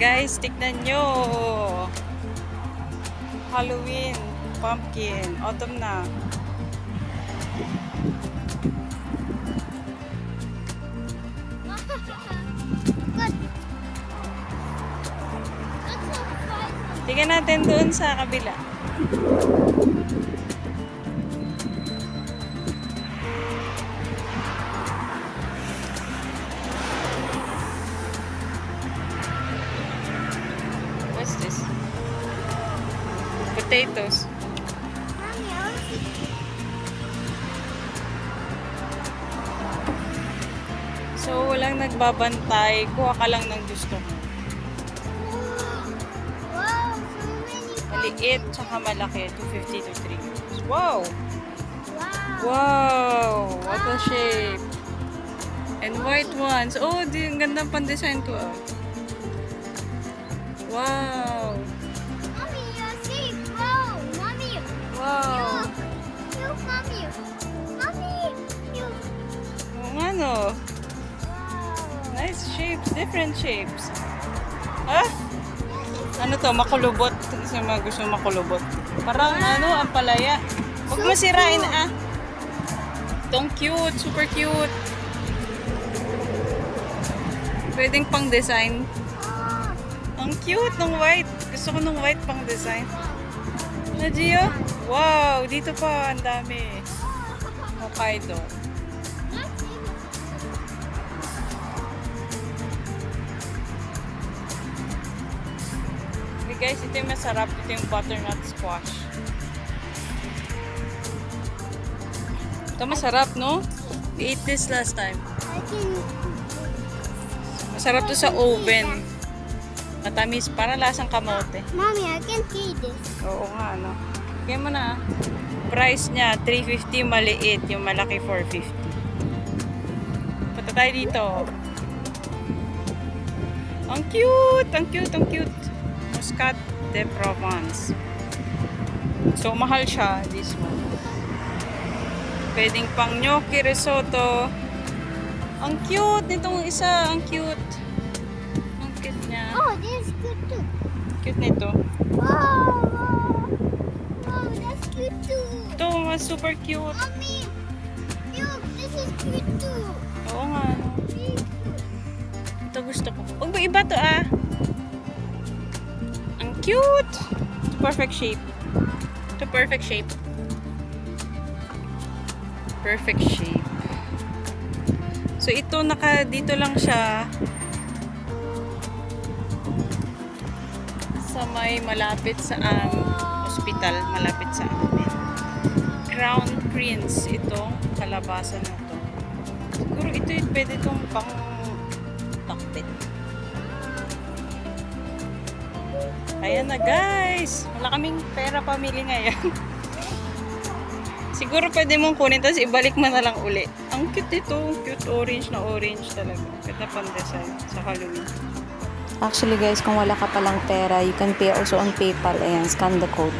Tignan nyo. Halloween, pumpkin, autumn na. Tingnan natin doon sa kabila. Potatoes. So, walang nagbabantay. Kuha ka lang ng gusto mo. Maliit, tsaka malaki. 250 to 3 euros. Wow! Wow. What a shape! And white ones. Oh, ang ganda pang design to ah. Wow! Nice shapes. Different shapes. Ah? Ano to? Makulubot. Sa mga gusto makulubot. Parang ano, ang palaya. Huwag mo sirain ah. Itong cute. Super cute. Pwedeng pang design. Ah. Ang cute ng white. Gusto ko ng white pang design. Na Gio? Wow, dito pa ang dami. Hokkaido. That's guys, ito yung masarap. Ito yung butternut squash. Ito masarap, no? We ate this last time. Masarap to sa oven. Matamis, para lasang kamote. Mommy, I can see this. Oo nga, no? Bigyan mo na. ah. Price niya, 350 maliit. Yung malaki, 450. Punta tayo dito. Ang cute! Ang cute, ang cute. Muscat de Provence. So, mahal siya, this one. Pwedeng pang gnocchi risotto. Ang cute nitong isa. Ang cute. Ang cute niya. Oh, this is good too. Cute nito. Wow. Wow, wow that's cute too. Ito, mas super cute. Mommy, look, this is cute too. Oo nga, no? Ito gusto ko. Huwag mo iba to ah. Cute! Ito perfect shape. Ito perfect shape. Perfect shape. So ito naka dito lang siya sa may malapit sa um, hospital, malapit sa amin. Crown Prince itong kalabasan na to. Siguro ito yung pwede itong pang takbit. Ayan na guys! Wala kaming pera pamili ngayon. Siguro pwede mong kunin tapos ibalik mo na lang uli. Ang cute ito. Cute orange na orange talaga. Ganda pang design sa Halloween. Actually guys, kung wala ka palang pera, you can pay also on PayPal. Ayan, scan the code.